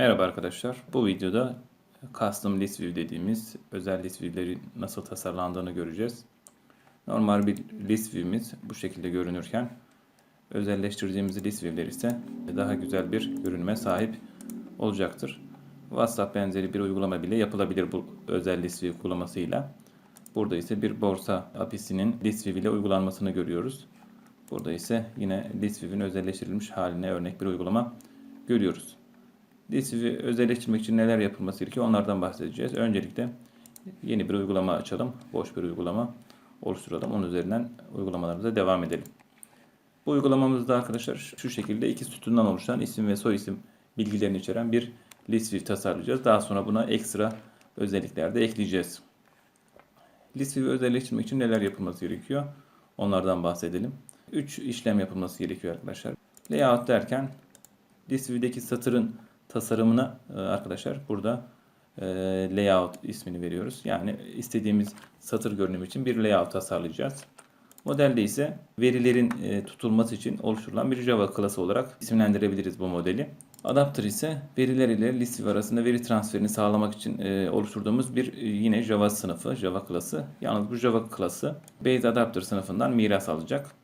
Merhaba arkadaşlar. Bu videoda Custom List View dediğimiz özel list view'lerin nasıl tasarlandığını göreceğiz. Normal bir list view'imiz bu şekilde görünürken özelleştirdiğimiz list view'ler ise daha güzel bir görünüme sahip olacaktır. WhatsApp benzeri bir uygulama bile yapılabilir bu özel list view uygulamasıyla. Burada ise bir borsa API'sinin list view ile uygulanmasını görüyoruz. Burada ise yine list view'in özelleştirilmiş haline örnek bir uygulama görüyoruz. DCV'i özelleştirmek için neler yapılması gerekiyor onlardan bahsedeceğiz. Öncelikle yeni bir uygulama açalım. Boş bir uygulama oluşturalım. Onun üzerinden uygulamalarımıza devam edelim. Bu uygulamamızda arkadaşlar şu şekilde iki sütundan oluşan isim ve soy isim bilgilerini içeren bir list tasarlayacağız. Daha sonra buna ekstra özellikler de ekleyeceğiz. List view özelleştirmek için neler yapılması gerekiyor? Onlardan bahsedelim. 3 işlem yapılması gerekiyor arkadaşlar. Layout derken list view'deki satırın tasarımına e, arkadaşlar burada e, layout ismini veriyoruz. Yani istediğimiz satır görünümü için bir layout tasarlayacağız. Modelde ise verilerin e, tutulması için oluşturulan bir Java klası olarak isimlendirebiliriz bu modeli. Adapter ise veriler ile list view arasında veri transferini sağlamak için oluşturduğumuz bir yine Java sınıfı, Java klası. Yalnız bu Java klası Base Adapter sınıfından miras alacak.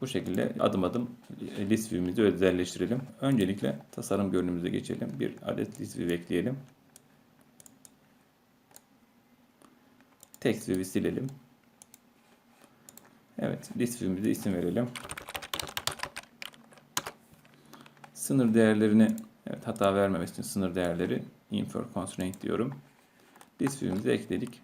Bu şekilde adım adım list view'imizi özelleştirelim. Öncelikle tasarım görünümüze geçelim. Bir adet list view ekleyelim. Text view'i silelim. Evet, list view'imize isim verelim. Sınır değerlerini evet hata vermemesi için sınır değerleri infer constraint diyorum. List view'imizi ekledik.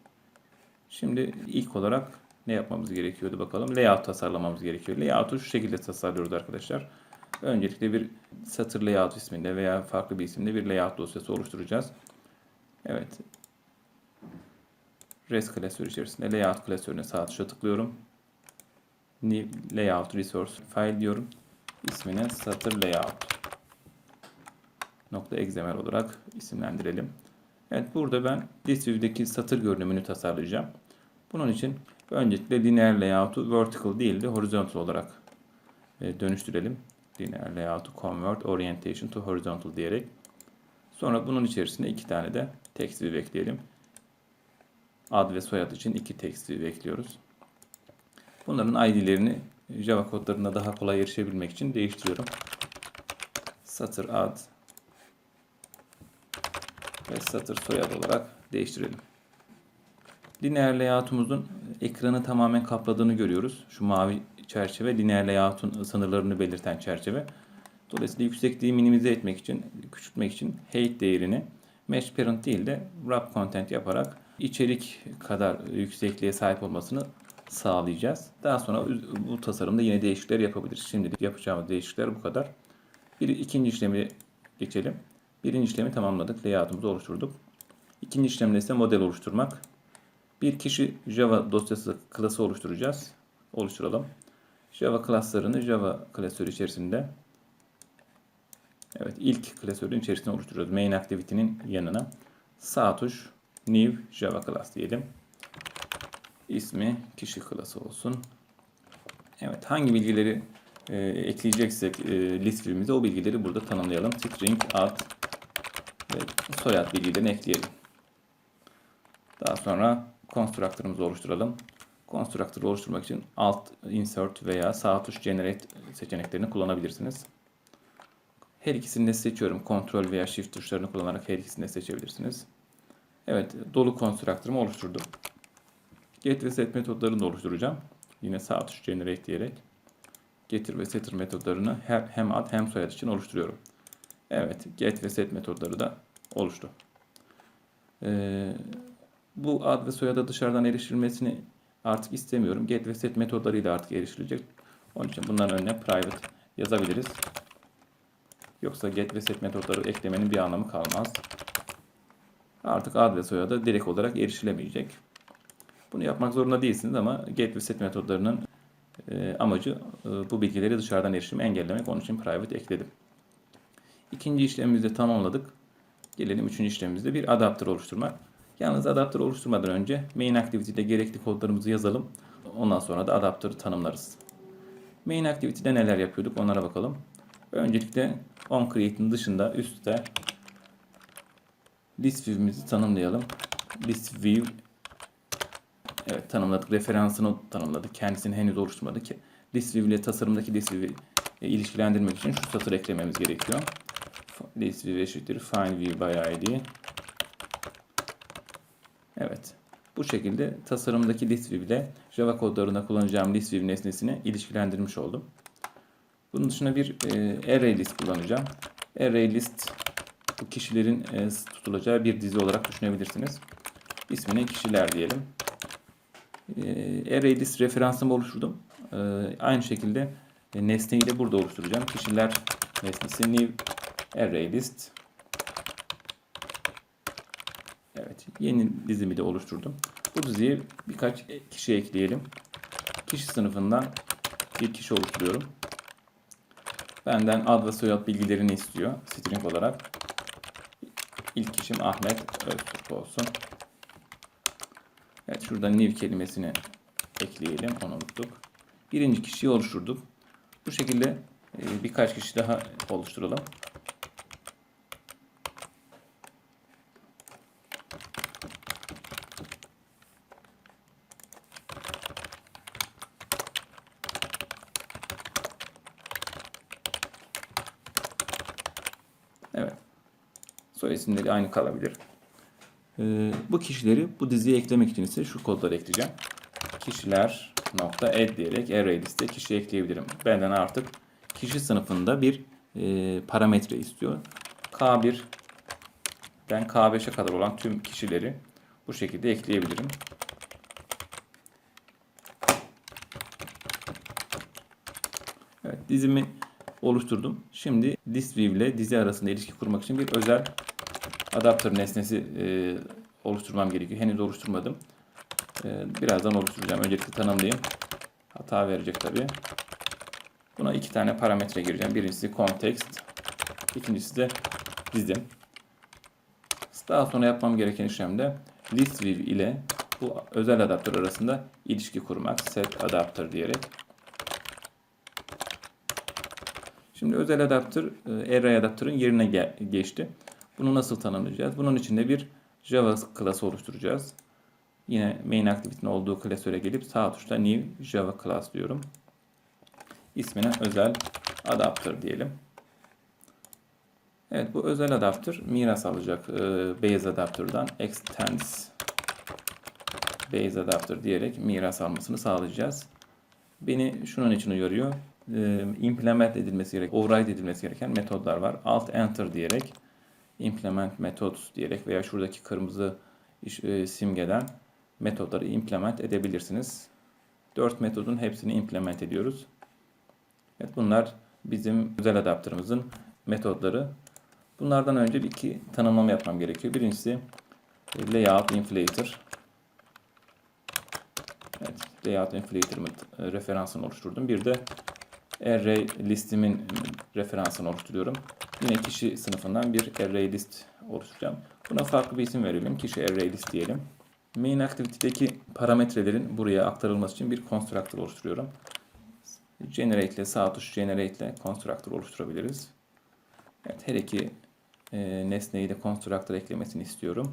Şimdi ilk olarak ne yapmamız gerekiyordu bakalım. Layout tasarlamamız gerekiyor. Layout'u şu şekilde tasarlıyoruz arkadaşlar. Öncelikle bir satır layout isminde veya farklı bir isimde bir layout dosyası oluşturacağız. Evet. Res klasörü içerisinde layout klasörüne sağ tuşa tıklıyorum. New layout resource file diyorum. İsmine satır layout nokta XML olarak isimlendirelim. Evet burada ben view'deki satır görünümünü tasarlayacağım. Bunun için Öncelikle lineer layout'u vertical değil de horizontal olarak e, dönüştürelim. Lineer layout'u convert orientation to horizontal diyerek. Sonra bunun içerisine iki tane de text view ekleyelim. Ad ve soyad için iki text view ekliyoruz. Bunların ID'lerini Java kodlarına daha kolay erişebilmek için değiştiriyorum. Satır ad ve satır soyad olarak değiştirelim. Lineer layout'umuzun ekranı tamamen kapladığını görüyoruz. Şu mavi çerçeve lineer layout'un sınırlarını belirten çerçeve. Dolayısıyla yüksekliği minimize etmek için, küçültmek için height değerini mesh parent değil de wrap content yaparak içerik kadar yüksekliğe sahip olmasını sağlayacağız. Daha sonra bu tasarımda yine değişiklikler yapabiliriz. Şimdilik yapacağımız değişiklikler bu kadar. Bir ikinci işlemi geçelim. Birinci işlemi tamamladık. Layout'umuzu oluşturduk. İkinci işlemde ise model oluşturmak. Bir kişi Java dosyası klası oluşturacağız. Oluşturalım. Java klaslarını Java klasörü içerisinde Evet ilk klasörün içerisinde oluşturuyoruz. Main activity'nin yanına sağ tuş new Java class diyelim. İsmi kişi klası olsun. Evet hangi bilgileri e, ekleyeceksek e, list view'imize o bilgileri burada tanımlayalım. String, ad ve soyad bilgilerini ekleyelim. Daha sonra constructor'ımızı oluşturalım. Constructor'ı oluşturmak için Alt, Insert veya sağ tuş Generate seçeneklerini kullanabilirsiniz. Her ikisini de seçiyorum. Ctrl veya Shift tuşlarını kullanarak her ikisini de seçebilirsiniz. Evet, dolu constructor'ımı oluşturdum. Get ve set metodlarını da oluşturacağım. Yine sağ tuş Generate diyerek getir ve setter metodlarını hem ad hem soyad için oluşturuyorum. Evet, get ve set metodları da oluştu. Ee, bu ad ve soyada dışarıdan erişilmesini artık istemiyorum. Get ve set metodlarıyla artık erişilecek. Onun için bunların önüne private yazabiliriz. Yoksa get ve set metodları eklemenin bir anlamı kalmaz. Artık ad ve soyada direkt olarak erişilemeyecek. Bunu yapmak zorunda değilsiniz ama get ve set metodlarının e, amacı e, bu bilgileri dışarıdan erişimi engellemek. Onun için private ekledim. İkinci işlemimizi tamamladık. Gelelim üçüncü işlemimizde bir adapter oluşturmak. Yalnız adaptör oluşturmadan önce main activity'de gerekli kodlarımızı yazalım. Ondan sonra da adaptörü tanımlarız. Main activity'de neler yapıyorduk onlara bakalım. Öncelikle onCreate'in dışında üstte list view'imizi tanımlayalım. List view Evet tanımladık. Referansını tanımladık. Kendisini henüz oluşturmadık. List view ile tasarımdaki list view'i e, ilişkilendirmek için şu satır eklememiz gerekiyor. List view eşittir find view by id. Evet. Bu şekilde tasarımdaki list view ile Java kodlarında kullanacağım list view nesnesini ilişkilendirmiş oldum. Bunun dışında bir e, array kullanacağım. Array list bu kişilerin e, tutulacağı bir dizi olarak düşünebilirsiniz. İsmine kişiler diyelim. E, array referansımı oluşturdum. E, aynı şekilde e, nesneyi de burada oluşturacağım. Kişiler nesnesi new array list. Evet, yeni dizimi de oluşturdum. Bu diziye birkaç kişi ekleyelim. Kişi sınıfından bir kişi oluşturuyorum. Benden ad ve soyad bilgilerini istiyor string olarak. İlk kişim Ahmet Öztürk olsun. Evet şurada new kelimesini ekleyelim. Onu unuttuk. Birinci kişiyi oluşturduk. Bu şekilde e, birkaç kişi daha oluşturalım. Evet. Soy isimleri aynı kalabilir. Ee, bu kişileri bu diziye eklemek için ise şu kodları ekleyeceğim. Kişiler nokta add diyerek array liste kişi ekleyebilirim. Benden artık kişi sınıfında bir e, parametre istiyor. K1 ben K5'e kadar olan tüm kişileri bu şekilde ekleyebilirim. Evet dizimi oluşturdum. Şimdi list view ile dizi arasında ilişki kurmak için bir özel adapter nesnesi e, oluşturmam gerekiyor. Henüz oluşturmadım. E, birazdan oluşturacağım. Öncelikle tanımlayayım. Hata verecek tabi. Buna iki tane parametre gireceğim. Birincisi context. İkincisi de dizim. Daha sonra yapmam gereken işlemde list view ile bu özel adaptör arasında ilişki kurmak. Set adapter diyerek. Şimdi özel adaptör e, array adaptörün yerine ge geçti. Bunu nasıl tanımlayacağız? Bunun için de bir Java class oluşturacağız. Yine main activity'nin olduğu klasöre gelip sağ tuşta new Java class diyorum. İsmine özel adaptör diyelim. Evet bu özel adaptör miras alacak e, base adaptörden extends base adaptör diyerek miras almasını sağlayacağız. Beni şunun için uyarıyor. E, implement edilmesi gereken, override edilmesi gereken metodlar var. Alt enter diyerek implement methods diyerek veya şuradaki kırmızı e, simgeden metodları implement edebilirsiniz. 4 metodun hepsini implement ediyoruz. Evet bunlar bizim özel adaptörümüzün metodları. Bunlardan önce bir iki tanımlama yapmam gerekiyor. Birincisi e, layout inflator. Evet, layout inflator'ımın referansını oluşturdum. Bir de array listimin referansını oluşturuyorum. Yine kişi sınıfından bir array list oluşturacağım. Buna farklı bir isim verelim. Kişi array list diyelim. Main activity'deki parametrelerin buraya aktarılması için bir constructor oluşturuyorum. Generate ile sağ tuş generate ile constructor oluşturabiliriz. Evet her iki e, nesneyi de constructor eklemesini istiyorum.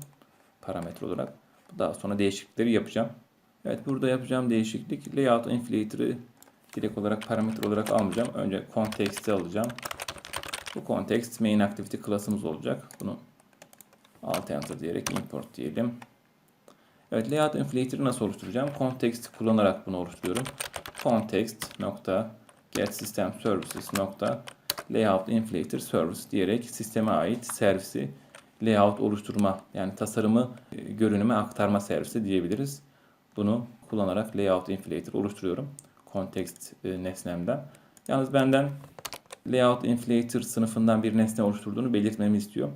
Parametre olarak. Daha sonra değişiklikleri yapacağım. Evet burada yapacağım değişiklik layout inflator'ı direkt olarak parametre olarak almayacağım. Önce context'i alacağım. Bu context main activity class'ımız olacak. Bunu alt enter diyerek import diyelim. Evet layout inflator'ı nasıl oluşturacağım? Context kullanarak bunu oluşturuyorum. Context nokta get system services nokta layout inflator service diyerek sisteme ait servisi layout oluşturma yani tasarımı e, görünüme aktarma servisi diyebiliriz. Bunu kullanarak layout inflator oluşturuyorum. Context e, nesnemden. Yalnız benden layout inflator sınıfından bir nesne oluşturduğunu belirtmemi istiyor.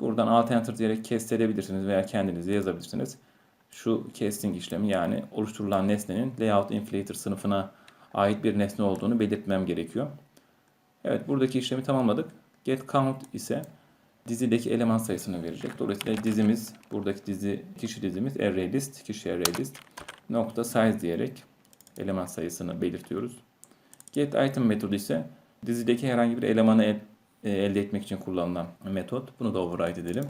Buradan alt enter diyerek kestirebilirsiniz veya kendiniz yazabilirsiniz. Şu casting işlemi yani oluşturulan nesnenin layout inflator sınıfına ait bir nesne olduğunu belirtmem gerekiyor. Evet buradaki işlemi tamamladık. Get count ise dizideki eleman sayısını verecek. Dolayısıyla dizimiz, buradaki dizi, kişi dizimiz array list, kişi array list nokta size diyerek eleman sayısını belirtiyoruz. Get item metodu ise dizideki herhangi bir elemanı el, e, elde etmek için kullanılan metot. Bunu da override edelim.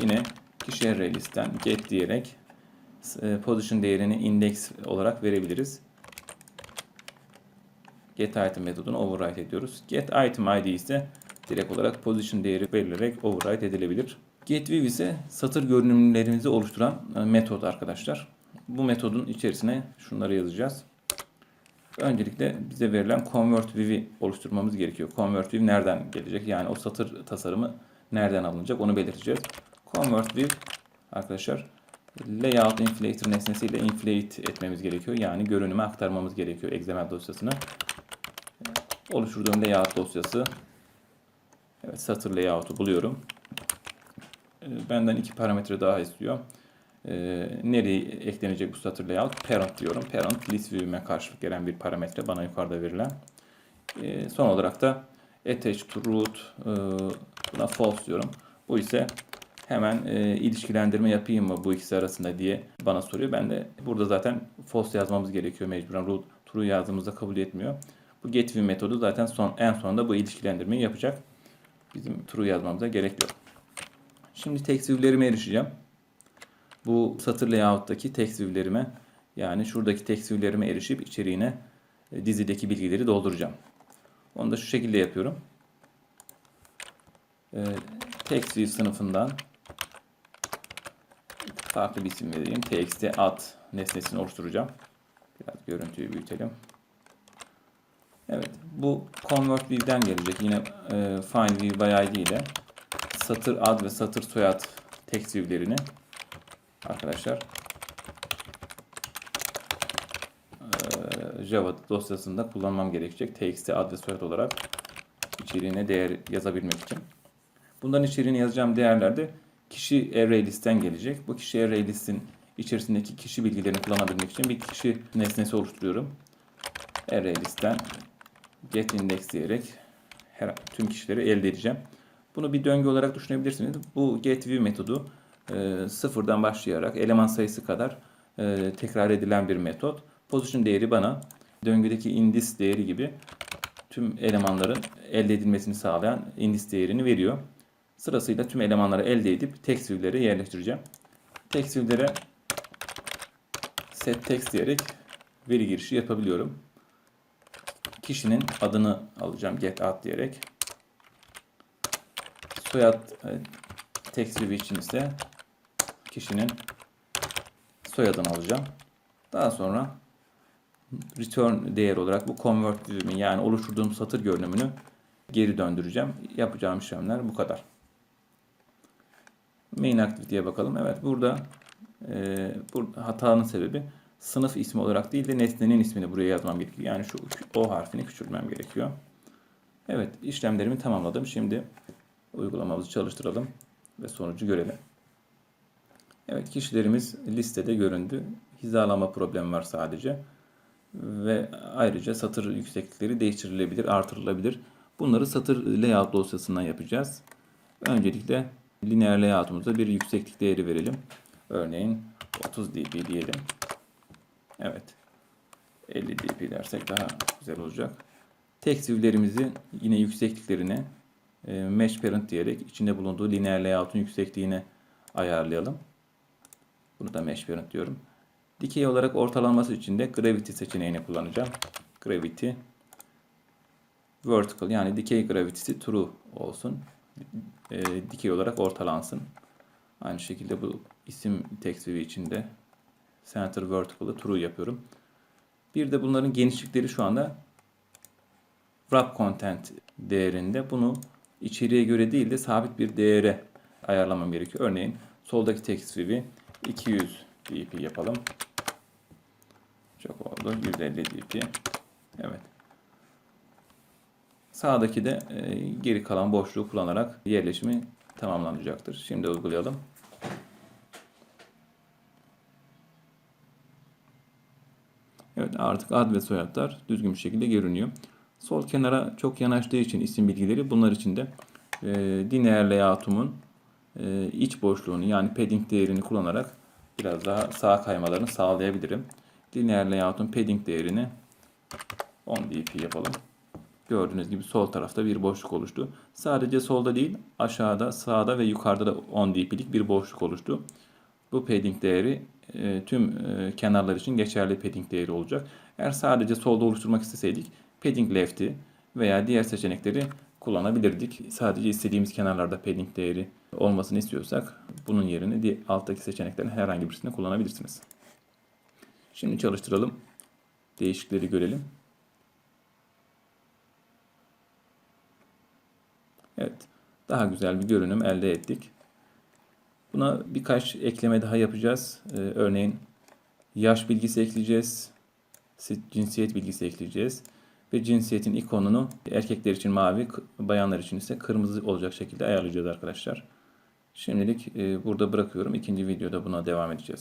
Yine kişi array get diyerek e, position değerini index olarak verebiliriz. Get item metodunu override ediyoruz. Get item id ise direkt olarak position değeri verilerek override edilebilir. Get view ise satır görünümlerimizi oluşturan e, metot arkadaşlar. Bu metodun içerisine şunları yazacağız. Öncelikle bize verilen convert view'i oluşturmamız gerekiyor. Convert view nereden gelecek? Yani o satır tasarımı nereden alınacak onu belirteceğiz. Convert view arkadaşlar layout inflator nesnesiyle inflate etmemiz gerekiyor. Yani görünüme aktarmamız gerekiyor XML dosyasına. Oluşturduğum layout dosyası evet, satır layout'u buluyorum. Ee, Benden iki parametre daha istiyor. Ee, nereye eklenecek bu satır layout? Parent diyorum. Parent list view'ime karşılık gelen bir parametre bana yukarıda verilen. Ee, son olarak da attach to root e, buna false diyorum. Bu ise hemen e, ilişkilendirme yapayım mı bu ikisi arasında diye bana soruyor. Ben de burada zaten false yazmamız gerekiyor mecburen. Root true yazdığımızda kabul etmiyor. Bu getView metodu zaten son en sonunda bu ilişkilendirmeyi yapacak. Bizim true yazmamıza gerek yok. Şimdi text view'lerime erişeceğim. Bu satır layout'taki text view'lerime yani şuradaki text view'lerime erişip içeriğine e, dizideki bilgileri dolduracağım. Onu da şu şekilde yapıyorum. E, text view sınıfından farklı bir isim vereyim. txt ad nesnesini oluşturacağım. Biraz görüntüyü büyütelim. Evet, bu convert view'den gelecek. Yine e, find view by id ile satır ad ve satır soyad text view'lerini arkadaşlar e, Java dosyasında kullanmam gerekecek. txt ad soyad olarak içeriğine değer yazabilmek için. Bunların içeriğini yazacağım değerler de kişi array list'ten gelecek. Bu kişi array list'in içerisindeki kişi bilgilerini kullanabilmek için bir kişi nesnesi oluşturuyorum. Array list'ten get index diyerek her, tüm kişileri elde edeceğim. Bunu bir döngü olarak düşünebilirsiniz. Bu get view metodu e, sıfırdan başlayarak eleman sayısı kadar e, tekrar edilen bir metot. Position değeri bana döngüdeki indis değeri gibi tüm elemanların elde edilmesini sağlayan indis değerini veriyor. Sırasıyla tüm elemanları elde edip text view'lere yerleştireceğim. Text view'lere set text diyerek veri girişi yapabiliyorum. Kişinin adını alacağım get ad diyerek. Soyad e, text view için ise kişinin soyadını alacağım. Daha sonra return değer olarak bu convert view'imin yani oluşturduğum satır görünümünü geri döndüreceğim. Yapacağım işlemler bu kadar. Main activity'ye bakalım. Evet burada e, burada hatanın sebebi sınıf ismi olarak değil de nesnenin ismini buraya yazmam gerekiyor. Yani şu o harfini küçültmem gerekiyor. Evet işlemlerimi tamamladım. Şimdi uygulamamızı çalıştıralım ve sonucu görelim. Evet kişilerimiz listede göründü. Hizalama problemi var sadece. Ve ayrıca satır yükseklikleri değiştirilebilir, artırılabilir. Bunları satır layout dosyasından yapacağız. Öncelikle lineer layout'umuza bir yükseklik değeri verelim. Örneğin 30 dB diyelim. Evet. 50 dB dersek daha güzel olacak. Text view'lerimizi yine yüksekliklerini e, mesh parent diyerek içinde bulunduğu lineer layout'un yüksekliğine ayarlayalım. Bunu da mesh parent diyorum. Dikey olarak ortalanması için de gravity seçeneğini kullanacağım. Gravity vertical yani dikey gravity'si true olsun. E, dikey olarak ortalansın. Aynı şekilde bu isim view için de center vertical'ı true yapıyorum. Bir de bunların genişlikleri şu anda wrap content değerinde. Bunu içeriğe göre değil de sabit bir değere ayarlamam gerekiyor. Örneğin soldaki view'i 200 dp yapalım. Çok oldu. 150 dp. Evet. Sağdaki de e, geri kalan boşluğu kullanarak yerleşimi tamamlanacaktır. Şimdi uygulayalım. Evet artık ad ve soyadlar düzgün bir şekilde görünüyor. Sol kenara çok yanaştığı için isim bilgileri bunlar için de e, lineer layout'umun iç boşluğunu yani padding değerini kullanarak biraz daha sağa kaymalarını sağlayabilirim. Lineer layout'un padding değerini 10 dp yapalım. Gördüğünüz gibi sol tarafta bir boşluk oluştu. Sadece solda değil aşağıda, sağda ve yukarıda da 10 dp'lik bir boşluk oluştu. Bu padding değeri e, tüm e, kenarlar için geçerli padding değeri olacak. Eğer sadece solda oluşturmak isteseydik padding left'i veya diğer seçenekleri kullanabilirdik. Sadece istediğimiz kenarlarda padding değeri olmasını istiyorsak bunun yerine alttaki seçeneklerin herhangi birisini kullanabilirsiniz. Şimdi çalıştıralım. Değişikleri görelim. Evet. Daha güzel bir görünüm elde ettik. Buna birkaç ekleme daha yapacağız. Ee, örneğin yaş bilgisi ekleyeceğiz. Cinsiyet bilgisi ekleyeceğiz. Ve cinsiyetin ikonunu erkekler için mavi, bayanlar için ise kırmızı olacak şekilde ayarlayacağız arkadaşlar. Şimdilik e, burada bırakıyorum. İkinci videoda buna devam edeceğiz.